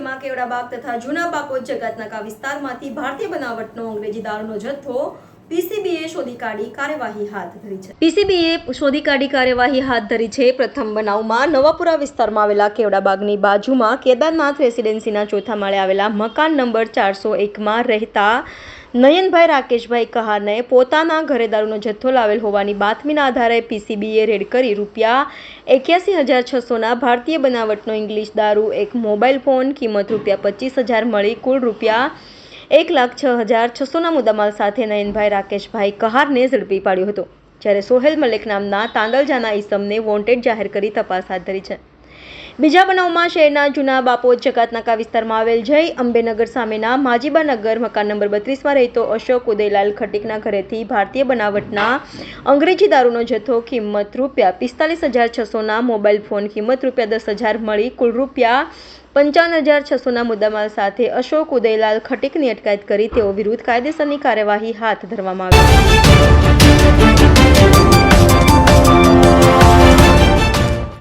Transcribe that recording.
જેમાં કેવડાબાગ તથા જૂના બાકોત જગતનાકા વિસ્તારમાંથી ભારતીય બનાવટનો અંગ્રેજી દારૂનો જથ્થો પીસીબીએ શોધી કાઢી કાર્યવાહી હાથ ધરી છે. પીસીબીએ શોધી કાઢી કાર્યવાહી હાથ ધરી છે. પ્રથમ બનાવમાં નવાપુરા વિસ્તારમાં આવેલા કેવડાબાગની બાજુમાં કેદારનાથ રેસિડેન્સીના ચોથા માળે આવેલા મકાન નંબર ચારસો એકમાં રહેતા નયનભાઈ રાકેશભાઈ કહારને પોતાના ઘરે દારૂનો જથ્થો લાવેલ હોવાની બાતમીના આધારે પીસીબીએ રેડ કરી રૂપિયા એક્યાસી હજાર છસોના ભારતીય બનાવટનો ઇંગ્લિશ દારૂ, એક મોબાઈલ ફોન, કિંમત રૂપિયા પચીસ હજાર મળી કુલ રૂપિયા એક લાખ છ હજાર છસોના મુદ્દામાલ સાથે નયનભાઈ રાકેશભાઈ કહારને ઝડપી પાડ્યો હતો, જ્યારે સોહેલ મલિક નામના તાંદલજાના ઈસમને વોન્ટેડ જાહેર કરી તપાસ હાથ ધરી છે. બીજા બનાવમાં શહેરના જૂના બાપોદ જકાતનાકા વિસ્તારમાં આવેલ જય અંબેનગર સામેના માજીબાનગર મકાન નંબર બત્રીસમાં રહેતો અશોક ઉદયલાલ ખટીકના ઘરેથી ભારતીય બનાવટના અંગ્રેજી દારૂનો જથ્થો કિંમત રૂપિયા પિસ્તાલીસ હજાર છસોના મોબાઈલ ફોન કિંમત રૂપિયા દસ હજાર મળી કુલ રૂપિયા પંચાવન હજાર છસોના મુદ્દામાલ સાથે અશોક ઉદયલાલ ખટીકની અટકાયત કરી તેઓ વિરુદ્ધ કાયદેસરની કાર્યવાહી હાથ ધરવામાં આવી.